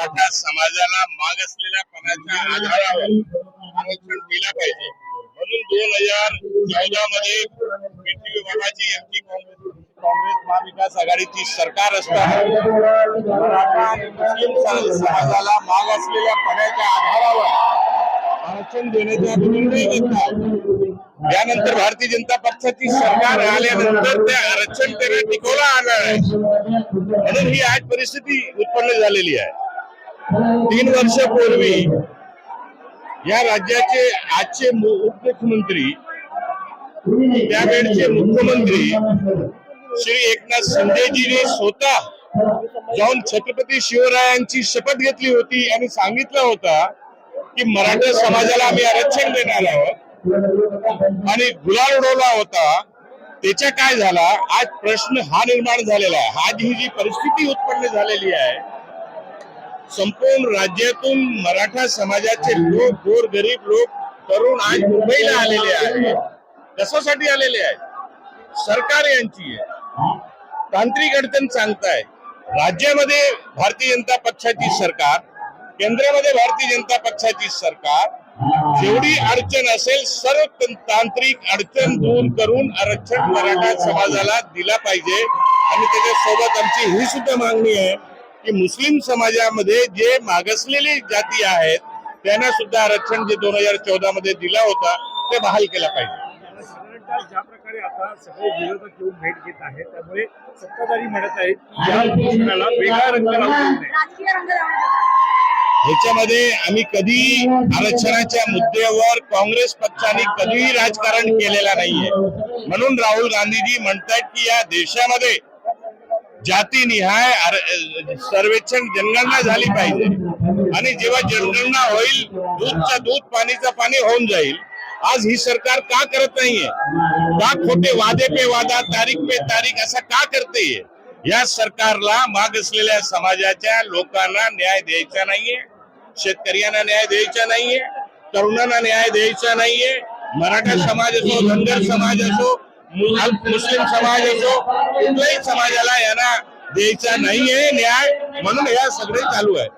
मराठा समाजाला माग असलेल्या पणाच्या आधारावर आरक्षण दिला पाहिजे. म्हणून दोन हजार चौदा मध्ये पृथ्वी विभागाची यांची काँग्रेस काँग्रेस महाविकास आघाडीची सरकार असताना मराठा आणि मुस्लिम समाजाला माग असलेल्या पण्याच्या आधारावर आरक्षण देण्याचा निर्णय घेतला. त्यानंतर भारतीय जनता पक्षाची सरकार आल्यानंतर ते आरक्षण त्यांना टिकवलं आलं आहे. म्हणून ही आज परिस्थिती उत्पन्न झालेली आहे. तीन वर्षापूर्वी या राज्याचे आजचे उपमुख्यमंत्री त्यावेळचे मुख्यमंत्री श्री एकनाथ शिंदेजीने स्वतः जाऊन छत्रपती शिवरायांची शपथ घेतली होती आणि सांगितलं होता की मराठा समाजाला आम्ही आरक्षण देणार आहोत आणि गुलाल उडवला होता. त्याच्या काय झाला? आज प्रश्न हा निर्माण झालेला आहे. आज ही जी परिस्थिती उत्पन्न झालेली आहे संपूर्ण राज्यातून मराठा समाजाचे लोक गोर गरीब लोक तरुण आज मुंबईला आलेले आहेत. कशासाठी आलेले आहेत? सरकार यांची आहे. तांत्रिक अडचण सांगताय. राज्यामध्ये भारतीय जनता पक्षाची सरकार केंद्रामध्ये भारतीय जनता पक्षाची सरकार जेवढी अडचण असेल सर्व तांत्रिक अडचण दूर करून आरक्षण मराठा समाजाला दिला पाहिजे. आणि त्याच्यासोबत आमची ही सुद्धा मागणी आहे. की मुस्लिम समाजामध्ये जे मागासलेले जाती आहेत त्यांना सुद्धा आरक्षण जे दोन हजार चौदा मध्ये दिला होता ते बहाल केला पाहिजे. साधारणतः ज्या प्रकारे आता सगळे विरोधक येऊन भेट घेत आहेत त्यामुळे सत्ताधारी म्हणत आहेत की या घोषणाला वेगळा रंग लावू देऊ नये राजकीय रंग लावण्याचा ह्याच्यामध्ये आम्ही कधी आरक्षणाच्या मुद्द्यावर काँग्रेस पक्षाने कधीही राजकारण केलेला नाहीये. म्हणून राहुल गांधीजी म्हणतात की या देशामध्ये जातीनिहाय सर्वेक्षण जनगणना झाली पाहिजे. आणि जेव्हा जनगणना होईल दूधचा दूध पाणीचा पाणी होऊन जाईल. आज ही सरकार का करत नाहीये? का खोटे वादे पे वादा तारीख पे तारीख असा का करते या सरकारला माग असलेल्या समाजाच्या लोकांना न्याय द्यायचा नाहीये. शेतकऱ्यांना न्याय द्यायचा नाहीये. तरुणांना न्याय द्यायचा नाहीये. मराठा समाज असो धनगर समाज असो मुस्लिम समाज असो कुठल्याही समाजाला यांना द्यायचा नाहीये न्याय म्हणून या सगळे चालू आहे